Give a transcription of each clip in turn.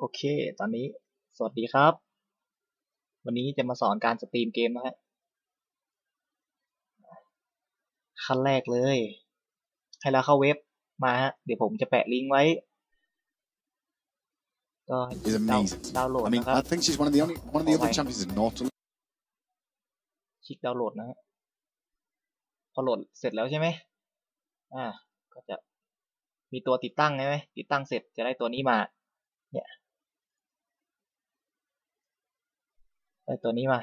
โอเค ตอนนี้ สวัสดีครับ วันนี้จะมาสอนการสตรีมเกมนะฮะ ขั้นแรกเลย ให้เราเข้าเว็บมาฮะ เดี๋ยวผมจะแปะลิงก์ไว้ ก็ is ดาว amazing. ดาวน์โหลด I mean, นะครับ I think she's one of the only one of the other Alright. champions is not. คลิกดาวน์โหลดนะฮะ พอโหลดเสร็จแล้วใช่ไหม อ่า ก็จะมีตัวติดตั้งใช่ไหม ติดตั้งเสร็จจะได้ตัวนี้มา เนี่ย ได้ ตัวนี้มา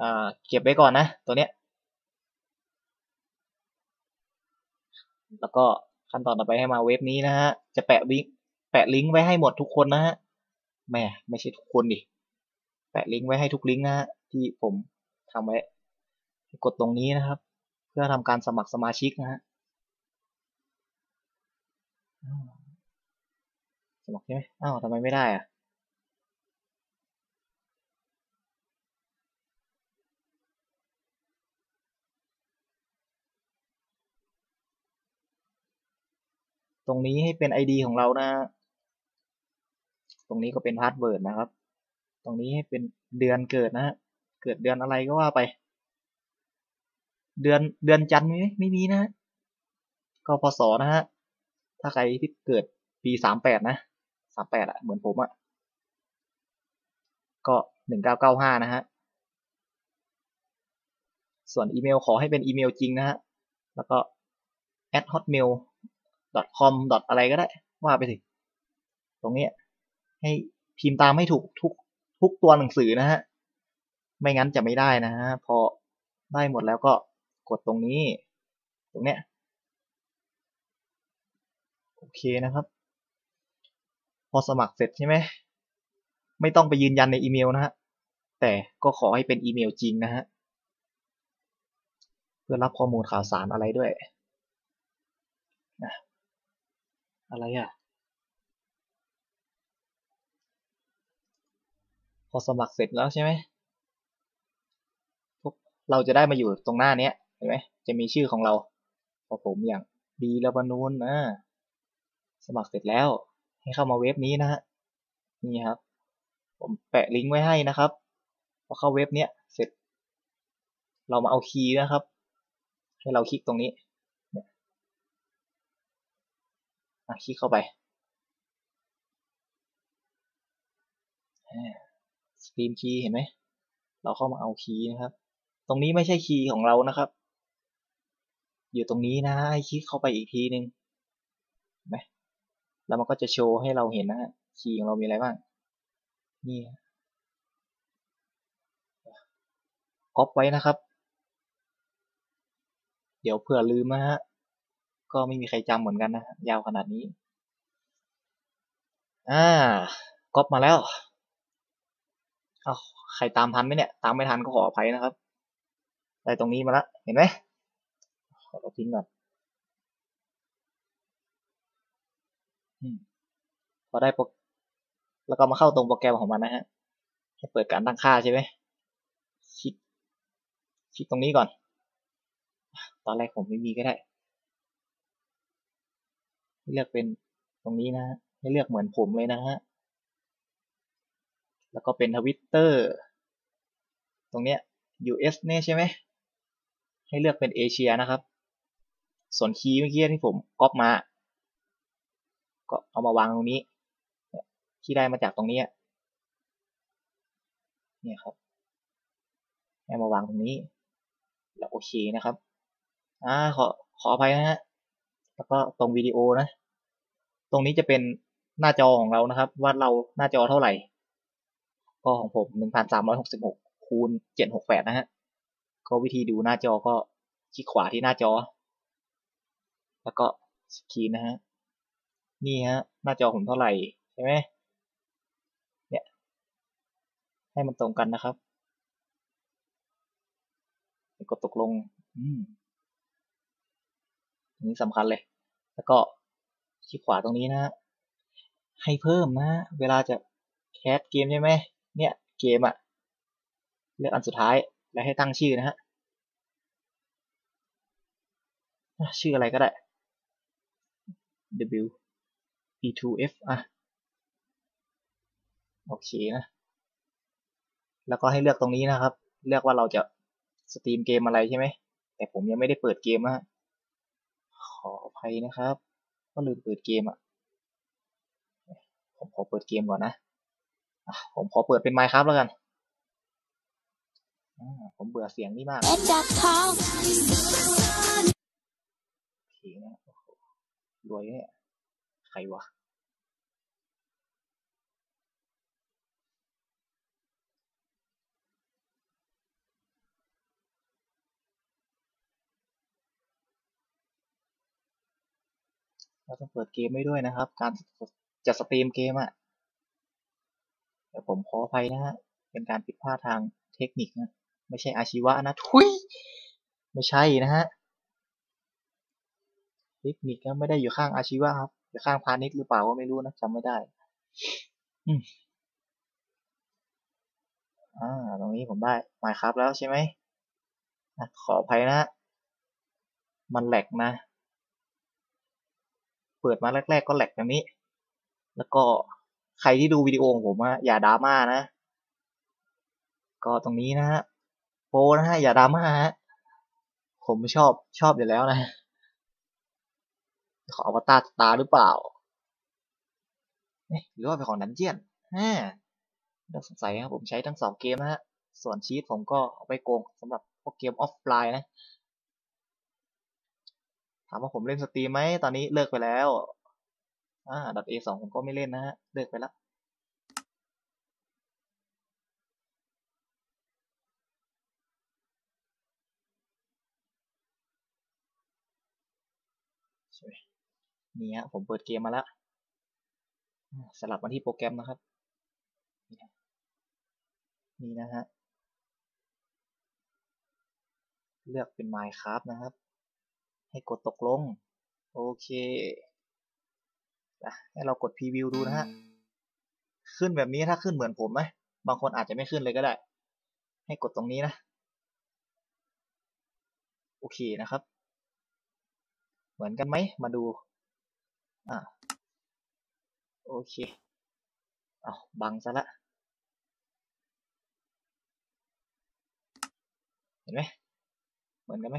อ่าเก็บไว้ก่อนนะ ตัวเนี้ย แล้วก็ขั้นตอนต่อไปให้มาเว็บนี้นะฮะ จะแปะวิงแปะลิงก์ไว้ให้หมดทุกคนนะฮะแหม่ไม่ใช่ทุกคนดิ แปะลิงก์ไว้ให้ทุกลิงก์นะฮะที่ผมทำไว้ กดตรงนี้นะครับ เพื่อทำการสมัครสมาชิกนะฮะสมัครใช่ไหมอ้าวทำไมไม่ได้อะ ตรงนี้ให้เป็น ID ของเรานะฮะตรงนี้ก็เป็นพาสเวิร์ดนะครับ ตรงนี้ให้เป็นเดือนเกิดนะฮะ เกิดเดือนอะไรก็ว่าไป เดือนเดือนจันทร์มีไหมไม่มีนะฮะ ก็พศนะฮะ ถ้าใครที่เกิดปีสามแปดนะสามแปดอะเหมือนผมอะก็หนึ่งเก้าเก้าห้านะฮะ ส่วนอีเมลขอให้เป็นอีเมลจริงนะฮะ แล้วก็ at hotmail com อะไรก็ได้ ว่าไปสิตรงนี้ให้พิมพ์ตามให้ถูกทุกทุกตัวหนังสือนะฮะ ไม่งั้นจะไม่ได้นะฮะ พอได้หมดแล้วก็กดตรงนี้ ตรงเนี้ย โอเคนะครับ พอสมัครเสร็จใช่ไหม ไม่ต้องไปยืนยันในอีเมลนะฮะ แต่ก็ขอให้เป็นอีเมลจริงนะฮะ เพื่อรับข้อมูลข่าวสารอะไรด้วยนะ อะไรอะ พอสมัครเสร็จแล้วใช่ไหมพวกเราจะได้มาอยู่ตรงหน้าเนี้ยเห็นไหมจะมีชื่อของเราพอผมอย่างดีลบานูนนะสมัครเสร็จแล้ว ให้เข้ามาเว็บนี้นะฮะนี่ครับ ผมแปะลิงก์ไว้ให้นะครับพอเข้าเว็บเนี้ยเสร็จ เรามาเอาคีย์นะครับ ให้เราคลิกตรงนี้เนี่ยอะ คลิกเข้าไปสตรีมคีย์เห็นไหม เราเข้ามาเอาคีย์นะครับ ตรงนี้ไม่ใช่คีย์ของเรานะครับ อยู่ตรงนี้นะให้คลิกเข้าไปอีกทีหนึ่งไหมแล้วมันก็จะโชว์ให้เราเห็นนะฮะ คีย์ของเรามีอะไรบ้าง นี่ก๊อปไว้นะครับ เดี๋ยวเผื่อลืมนะฮะ ก็ไม่มีใครจำเหมือนกันนะยาวขนาดนี้ อ่าก๊อปมาแล้ว เอาใครตามทันไหมเนี่ย ตามไม่ทันก็ขออภัยนะครับ ได้ตรงนี้มาแล้วเห็นไหมขอเราทิ้งก่อนพอได้โปรแล้วก็มาเข้าตรงโปรแกรมของมันนะฮะ ให้เปิดการตั้งค่าใช่ไหมคลิกคลิกตรงนี้ก่อน ตอนแรกผมไม่มีก็ได้ เลือกเป็นตรงนี้นะฮะให้เลือกเหมือนผมเลยนะฮะ แล้วก็เป็นทวิตเตอร์ตรงเนี้ย US เนี่ยใช่ไหม ให้เลือกเป็นเอเชียนะครับ ส่วนคีย์เมื่อกี้ที่ผมก๊อปมา ก็เอามาวางตรงนี้ ที่ได้มาจากตรงนี้ เนี่ยครับ ให้มาวางตรงนี้ แล้วโอเคนะครับ อ่าขอขออภัยนะฮะ แล้วก็ตรงวิดีโอนะ ตรงนี้จะเป็นหน้าจอของเรานะครับ ว่าเราหน้าจอเท่าไหร่ ก็ของผมหนึ่งพันสามร้อยหกสิบหกคูณเจ็ดหกแปดนะฮะก็วิธีดูหน้าจอก็คลิกขวาที่หน้าจอ แล้วก็สกรีนนะฮะนี่ฮะ หน้าจอผมเท่าไหร่ใช่ไหมเนี่ย ให้มันตรงกันนะครับกดตกลง อืมอันนี้สำคัญเลย แล้วก็ คลิกขวาตรงนี้นะฮะให้เพิ่มนะ เวลาจะแคสเกมใช่ไหมเนี่ยเกมอะเลือกอันสุดท้ายแล้วให้ตั้งชื่อนะฮะชื่ออะไรก็ได้ W E2F อะโอเคนะ แล้วก็ให้เลือกตรงนี้นะครับ เลือกว่าเราจะสตรีมเกมอะไรใช่ไหม แต่ผมยังไม่ได้เปิดเกมนะขออภัยนะครับ ก็ลืมเปิดเกมอะ ผมขอเปิดเกมก่อนนะผมขอเปิดเป็นไมค์ครับแล้วกัน ผมเบื่อเสียงนี่มากโอเคนะรวยเนี่ย ใครวะ เราต้องเปิดเกมไม่ด้วยนะครับ การจะสตรีมเกมอะ่ะเดี๋ยวผมขออภัยนะฮะ เป็นการผิดพลาดทางเทคนิคนะ ไม่ใช่อาชีวะนะ ทุย ไม่ใช่นะฮะ เทคนิคก็ไม่ได้อยู่ข้างอาชีวะครับอยู่ข้างพาณิชย์หรือเปล่าก็ไม่รู้นะจำไม่ได้อืมอ่า ตรงนี้ผมได้หมายครับแล้วใช่ไหม ขออภัยนะ มันแหลกนะ เปิดมาแรก ๆ ก็แหลกแบบนี้ แล้วก็ใครที่ดูวิดีโอของผมอะอย่าดราม่านะ ก็ตรงนี้นะฮะโปนะฮะอย่าดราม่าฮะผมชอบชอบอยู่แล้วนะ ขออวตารตาหรือเปล่าหรือว่าเป็นของนันเจียนฮ่าน่าสงสัยครับผมใช้ทั้งสองเกมนะฮะ ส่วนชีตผมก็เอาไปโกงสำหรับพวกเกมออฟไลน์นะ ถามว่าผมเล่นสตรีมไหมตอนนี้เลิกไปแล้วอ่าดับเอสองผมก็ไม่เล่นนะฮะ เลิกไปแล้วนี่ฮะผมเปิดเกมมาแล้ว สลับมาที่โปรแกรมนะครับ นี่นะฮะ เลือกเป็น Minecraft นะครับ ให้กดตกลง โอเคให้เรากดพรีวิวดูนะฮะ ขึ้นแบบนี้ถ้าขึ้นเหมือนผมไหมบางคนอาจจะไม่ขึ้นเลยก็ได้ ให้กดตรงนี้นะ โอเคนะครับ เหมือนกันไหมมาดู อ่าโอเค เอาบังซะละ เห็นไหม เหมือนกันไหม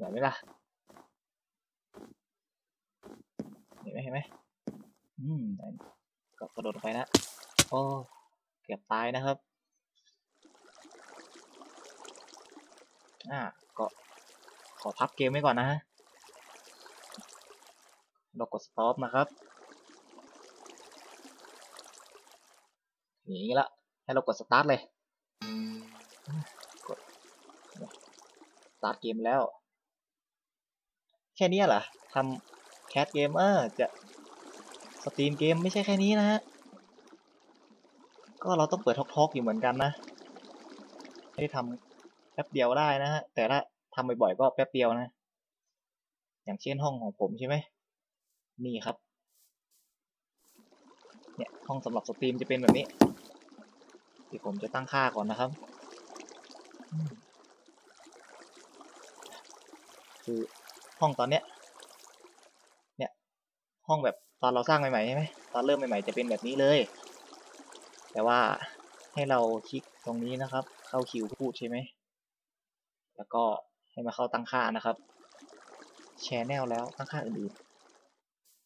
เหมือนไหมล่ะเห็นไหมเห็นไหมอืมก็กระโดดไปนะโอ้เกือบตายนะครับอ่าก็ขอพับเกมไว้ก่อนนะฮะเรากด stop นะครับอย่างนี้ละให้เรากด start เลยกด start เกมแล้ว ค่นี้เหรอทำแคสเกมเออจะสตรีมเกมไม่ใช่แค่นี้นะฮะ ก็เราต้องเปิดทอกๆอยู่เหมือนกันนะไม่ได้ทำแป๊บเดียวได้นะฮะ แต่ถ้าทำบ่อยๆก็แป๊บเดียวนะ อย่างเช่นห้องของผมใช่ไหม นี่ครับ เนี่ยห้องสำหรับสตรีมจะเป็นแบบนี้เดี๋ยวผมจะตั้งค่าก่อนนะครับ คือ ห้องตอนเนี้ย เนี่ย ห้องแบบตอนเราสร้างใหม่ๆใช่ไหมตอนเริ่มใหม่ๆจะเป็นแบบนี้เลย แต่ว่าให้เราคลิกตรงนี้นะครับ เข้าคิวพูดใช่ไหม แล้วก็ให้มาเข้าตั้งค่านะครับแชร์แนลแล้วตั้งค่าอื่น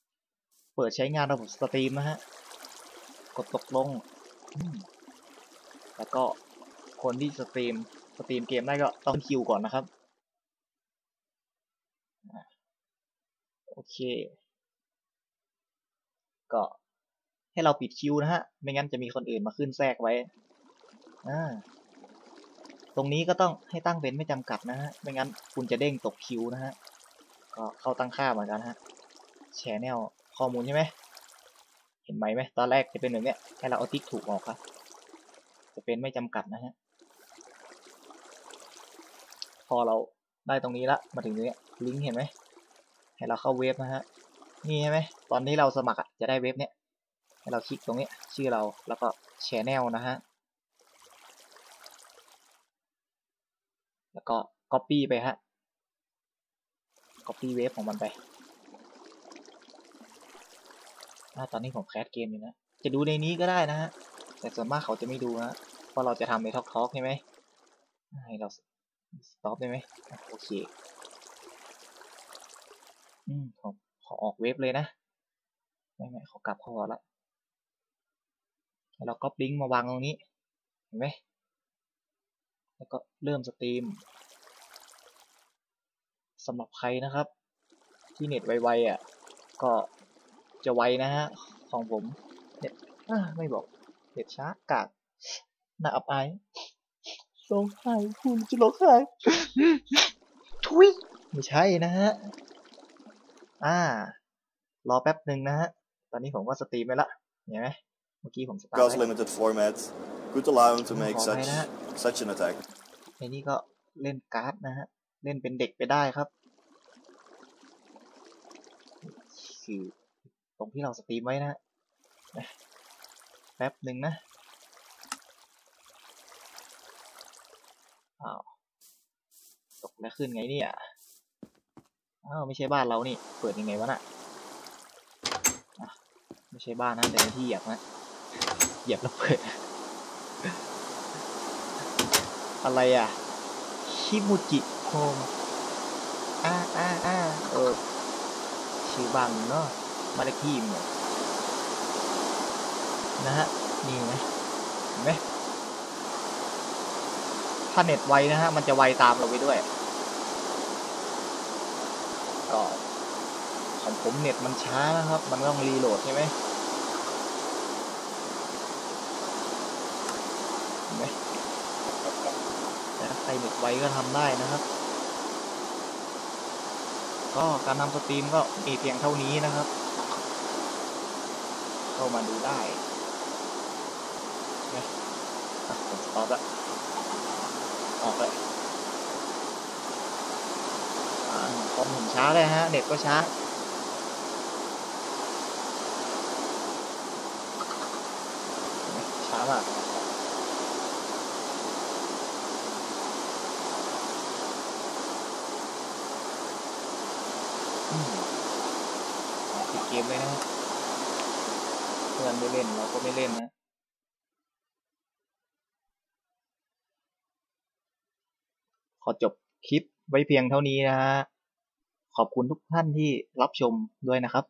ๆ เปิดใช้งานระบบสตรีมนะฮะ กดตกลง แล้วก็คนที่สตรีม สตรีมเกมได้ก็ต้องคิวก่อนนะครับ โอเค ก็ให้เราปิดคิวนะฮะ ไม่งั้นจะมีคนอื่นมาขึ้นแทรกไว้อ่าตรงนี้ก็ต้องให้ตั้งเป็นไม่จำกัดนะฮะ ไม่งั้นคุณจะเด้งตกคิวนะฮะ ก็เข้าตั้งค่าเหมือนกันฮะ แชร์แนลข้อมูลใช่ไหม เห็นไหมไหม ตอนแรกจะเป็นแบบนี้ให้เราเอาติ๊กถูกออกครับ จะเป็นไม่จำกัดนะฮะ พอเราได้ตรงนี้ละ มาถึงนี้ลิงก์เห็นไหม ให้เราเข้าเว็บนะฮะนี่ใช่ไหมตอนนี้เราสมัครจะได้เว็บเนี้ยให้เราคลิกตรงนี้ชื่อเราแล้วก็แชร์แนลนะฮะแล้วก็ Copy ไปฮะ Copy เว็บของมันไปอตอนนี้ผมแคสเกมอยู่นะ จะดูในนี้ก็ได้นะฮะ แต่ส่วนมากเขาจะไม่ดูนะเพราะเราจะทำในทอกทอกใช่ไหมให้เราสต็อปได้ไหมโอเค อืมผมขอออกเว็บเลยนะ ไม่ไม่ขอกลับเข้าก่อละแล้วเราก็ลิงก์มาวางตรงนี้ เห็นไหมแล้วก็เริ่มสตรีมสำหรับใครนะครับ ที่เน็ตไวๆอะ ก็จะไวนะฮะ ของผมเน็ตไม่บอกเน็ตช้ากากน่าอับอายร้องไห้คุณจะร้องไห้ทุยไม่ใช่นะฮะ อ่า รอแป๊บหนึ่งนะฮะ ตอนนี้ผมก็สตรีมไปละเห็นไหมเมื่อกี้ผมสตาร์ท Because ไว้ limited format could allow him to make Oh, such right, such an attack. ในนี้ก็เล่นการ์ดนะฮะ เล่นเป็นเด็กไปได้ครับ คือตรงที่เราสตรีมไว้นะฮะนะแป๊บหนึ่งนะอ้าวตกแล้วขึ้นไงเนี่ย อ้าวไม่ใช่บ้านเรานี่ เปิดยังไงวะน่ะไม่ใช่บ้านนะแต่เป็นที่เหยียบนะเหยียบแล้วเปิด อะไรอะชิมุจิโฮมอ่าอ่าอ่าเออชื่อบังเนาะมาเลคีมนเนี่ยนะฮะนี่ไหมเห็นไหมถ้าเน็ตไวนะฮะมันจะไวตามเราไปด้วย ก็ของผมเน็ตมันช้านะครับ มันต้องรีโหลดใช่ไหมเห็นไหมแต่ใครเน็ตไวก็ทำได้นะครับ ก็การทำสตรีมก็มีเพียงเท่านี้นะครับ เข้ามาดูได้นะอะผมตอปละออกเลย คอมผมช้าเลยฮะ เน็ตก็ช้า ช้ามากอืมปิดเกมเลยนะฮะเพื่อนไม่เล่น เราก็ไม่เล่นนะขอจบคลิปไว้เพียงเท่านี้นะฮะ ขอบคุณทุกท่านที่รับชมด้วยนะครับ